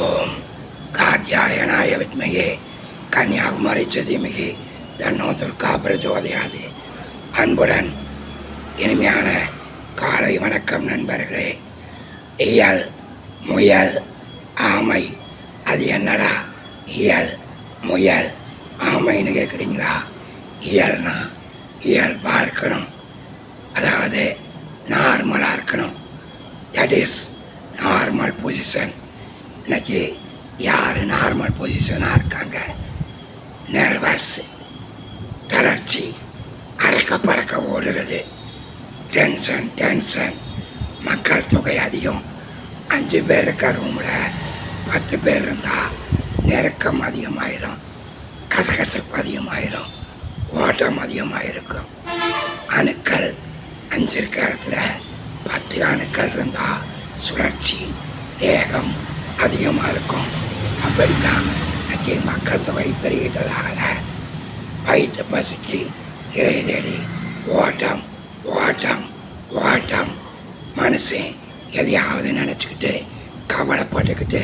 ஓம் காத்தியாயனாய வித்மகே கன்னியாகுமரி சதிமிகி தன்னோ துர்கா பிரச்சோதயாது அன்புடன் இனிமையான காலை வணக்கம் நண்பர்களே. இயல் முயல் ஆமை அது என்னடா? இயல் முயல் ஆமைன்னு கேட்குறீங்களா இயல்னா இயல்பாக இருக்கணும். அதாவது நார்மலாக இருக்கணும். தட் இஸ் நார்மல் பொசிஷன் இன்னைக்கு யார் நார்மல் பொசிஷனாக இருக்காங்க? நர்வஸ் தளர்ச்சி அறக்க பறக்க ஓடுறது டென்ஷன் டென்ஷன் மக்கள் தொகை அதிகம். அஞ்சு பேர் இருக்க ரூமில் பத்து பேர் இருந்தால் நெருக்கம் அதிகமாயிரும் கசகசப்பு அதிகமாயிரும் ஓட்டம் அதிகமாக இருக்கும் அணுக்கள் அஞ்சு இருக்கிற இடத்துல பத்து அணுக்கள் இருந்தால் சுழற்சி வேகம் அதிகமாக இருக்கும். அப்படித்தான் அங்கே மக்கள் தொகை பெருகிட்டதால வயிற்று பசிக்கு இறை தேடி ஓட்டம் ஓட்டம் ஓட்டம். மனுஷன் எதையாவது நினச்சிக்கிட்டு கவலைப்பட்டுக்கிட்டு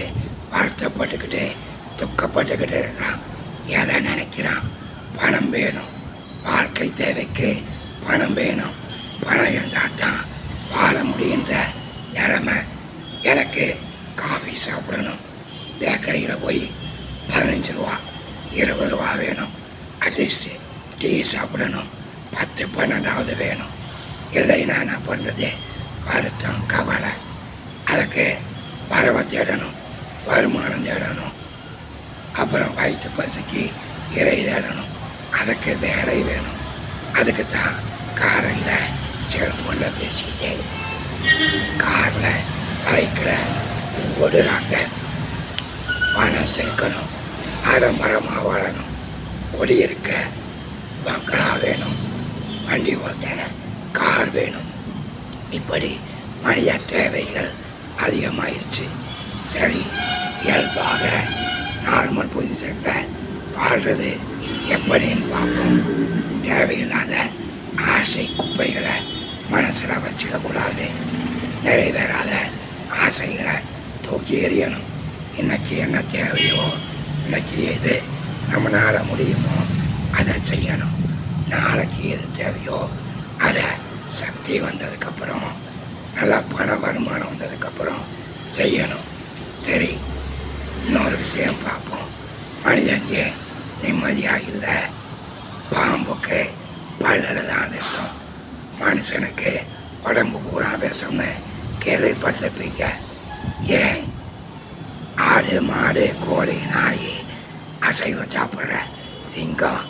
வருத்தப்பட்டுக்கிட்டு துக்கப்பட்டுக்கிட்டு இருக்கிறான் எதை நினைக்கிறான்? பணம் வேணும். வாழ்க்கை தேவைக்கு பணம் வேணும். பணம் இருந்தால் தான் வாழ முடியுன்ற சாப்பிடணும். பத்து பன்னெண்டாவது வேணும். இல்லைன்னா என்ன பண்ணுறது வருத்தம் கவலை. அதுக்கு வரவை தேடணும் வருமானம் தேடணும். அப்புறம் வயிற்று பசிக்கு இறை தேடணும். அதுக்கு வேலை வேணும். அதுக்கு தான் காரில் செல்ஃபோனில் பேசிக்கிட்டே காரில் பைக்கில் ஓடுறாங்க. பணம் சேர்க்கணும். ஆடம்பரமாக வாழணும். குடியிருக்க பங்களா வேணும். வண்டி ஓட்ட கார் வேணும். இப்படி மனித தேவைகள் அதிகமாயிருச்சு. சரி இயல்பாக நார்மல் பொசிஷனில் வாழ்றது எப்படின்னு பார்ப்போம். தேவையில்லாத ஆசை குப்பைகளை மனசில் வச்சுக்கக்கூடாது நிறைவேறாத ஆசைகளை தூக்கி எறியணும். இன்றைக்கி என்ன தேவையோ இன்றைக்கி எது நம்மளால முடியுமோ அதை செய்யணும். நாளைக்கு எது தேவையோ அதை சக்தி வந்ததுக்கப்புறம் நல்லா பண வருமானம் வந்ததுக்கப்புறம் செய்யணும். சரி இன்னொரு விஷயம் பார்ப்போம். மனிதன் ஏன் நிம்மதியாக இல்லை? பாம்புக்கு பல்லில் தான் விஷம். மனுஷனுக்கு உடம்பு பூரா விஷம்னு கேள்விப்பட்டிருப்பீங்க. ஏன்? ஆடு மாடு கோழி நாய் அசைவம் சாப்பிட்ற சிங்கம்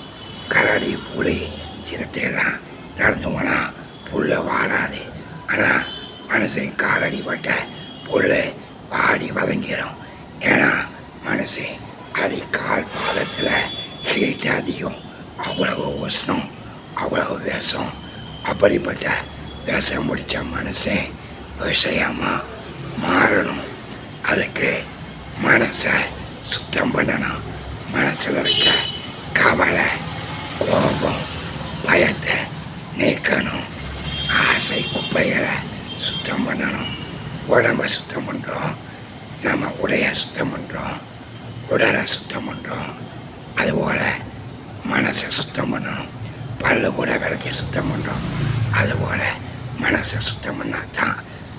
கரடி புலி சிறுத்தைலாம் நடந்து போனால் புல்ல வாடாது. ஆனால் மனுஷன் காலடிப்பட்ட புல் வாடி வதங்கிடும் ஏன்னா மனுஷன் அடி கால் பாதத்தில் ஹீட் அதிகம். அவ்வளவு உஷ்ணம் அவ்வளவு விஷம். அப்படிப்பட்ட விஷம் முடித்த மனுஷன் விஷயமாக மாறணும். அதுக்கு மனசை சுத்தம் பண்ணணும். மனசில் இருக்க கவலை கோபம் பயத்தை நீக்கணும். ஆசை குப்பைகளை சுத்தம் பண்ணணும். உடம்பை சுத்தம் பண்ணுறோம் நம்ம உடைய சுத்தம் பண்ணுறோம் உடலை சுத்தம் பண்ணுறோம் அதுபோல் மனசை சுத்தம் பண்ணணும். பல்லு கூட விளக்கி சுத்தம் பண்ணுறோம் அதுபோல் மனசை சுத்தம் பண்ணால் தான்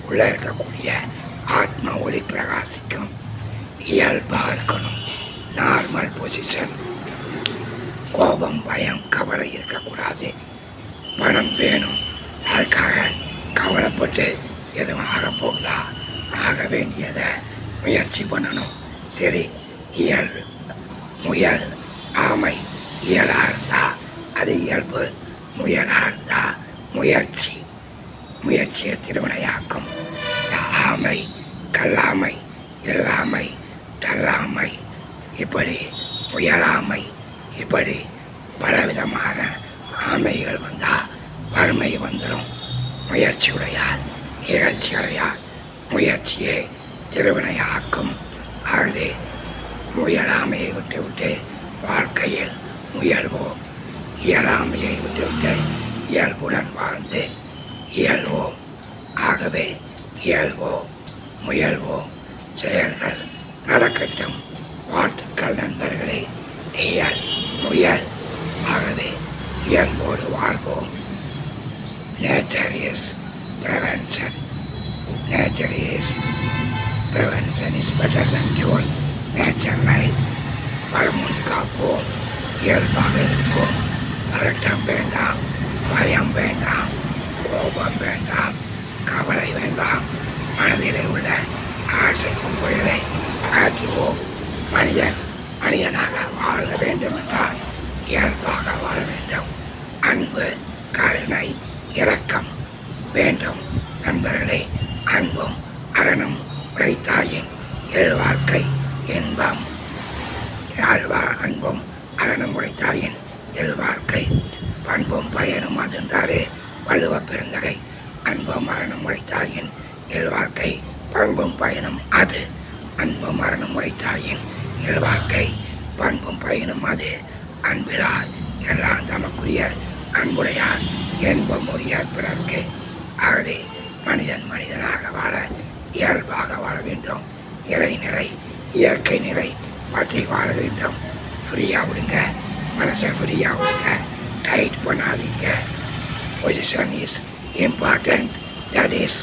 உள்ளே இருக்கக்கூடிய ஆத்ம ஒளி பிரகாசிக்கும். இயல்பாக இருக்கணும். நார்மல் பொசிஷன் கோபம் பயம் கவலை இருக்கக்கூடாது. பணம் வேணும். அதுக்காக கவலைப்பட்டு எதுவும் ஆகப்போகுதா போகுதா? ஆக வேண்டியதை முயற்சி பண்ணணும். சரி இயல் முயல் ஆமை இயலாக இருந்தால் அது இயல்பு. முயலாக இருந்தால் முயற்சி முயற்சியை திருவினையாக்கும். ஆமை கல்லாமை இல்லாமை தள்ளாமை இப்படி முயலாமை இப்படி பலவிதமான ஆமைகள் வந்தால் வறுமை வந்துடும் முயற்சியுடையார் நிகழ்ச்சியுடையார் முயற்சியே திருவினையாக்கும். ஆகவே முயலாமையை விட்டு விட்டு வாழ்க்கையில் முயல்வோம். இயலாமையை விட்டுவிட்டு இயல்புடன் வாழ்ந்து இயல்வோம். ஆகவே இயல்வோம் முயல்வோம். செயல்கள் நடக்கட்டும். வாழ்த்துக்கள் நண்பர்களே இயல் முயல் ஆகவே இயல்போடு வாழ்வோம் nature is prevention. Nature is prevention is better than than nature life வருமுன் காப்போம் இயல்பாக இருப்போம் பதட்டம் வேண்டாம் பயம் வேண்டாம் கோபம் வேண்டாம் கவலை வேண்டாம். மனதிலே உள்ள ஆசை குப்பைகளை ஆற்றுவோம் மனிதன் மனிதனாக வாழ வேண்டும் என்றால் இயல்பாக வாழ வேண்டும். அன்பு கருணை இரக்கம் வேண்டும். நண்பர்களே அன்பும் அரணும் உழைத்தாயின் இயல்வாழ்க்கை இன்பம். யாழ்வா அன்பும் அரணும் உழைத்தாயின் இயல்வாழ்க்கை பண்பும் பயனும் அதென்றாரே வள்ளுவ பெருந்தகை அன்பும் மரணம் உழைத்தாயின் இயல்வாழ்க்கை பண்பும் பயனும் அது. அன்பும் மரணம் உழைத்தாயின் எழுவாழ்க்கை பண்பும் பயனும் அது. அன்பிலார் எல்லாம் தமக்குரியர் அன்புடையார் என்பம் உரியார் பிறர்க்கு ஆகவே மனிதன் மனிதனாக வாழ இயல்பாக வாழ வேண்டும். இறைநிலை இயற்கை நிலை பற்றி வாழ வேண்டும். ஃப்ரீயாக விடுங்க மனசை ஃப்ரீயாக விடுங்க டைட் பண்ணாதீங்க. Position is important that is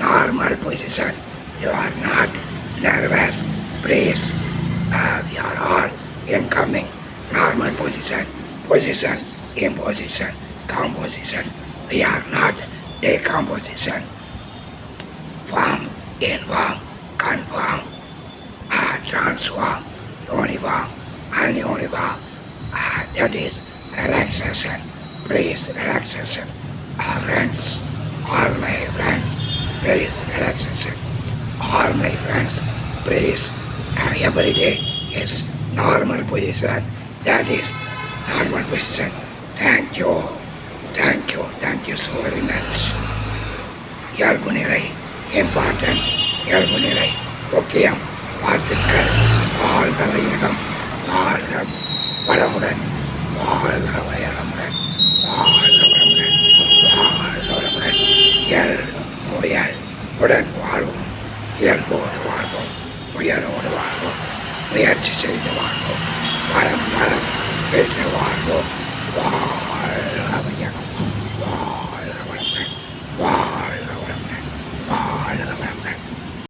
normal position you are not nervous place are all in coming normal position. Position imposition composition. We are not decomposition. Form inform conform. Uh, transform uniform ununiform. Uh, that is relaxation. Please relaxation. Uh, friends all my friends please relaxation. All my friends please uh, every day is normal position that is normal position thank you thank you thank you so very much இயல்பு நிலை important இயல்பு நிலை முக்கியம் வாழ்த்துக்கள். வாழ்க வையகம். வாழ்க வளமுடன். வாழ்க வயலமுடன் வாழ்க வளமுடன். வாழ்க வளமுடன். இயல் முயல். உடன் வாழ்வோம். இயல்போடு வாழ்வோம். முயலோடு வாழ்வோம். Let's see the world. What a world is the world. Wow, I love you. Wow, I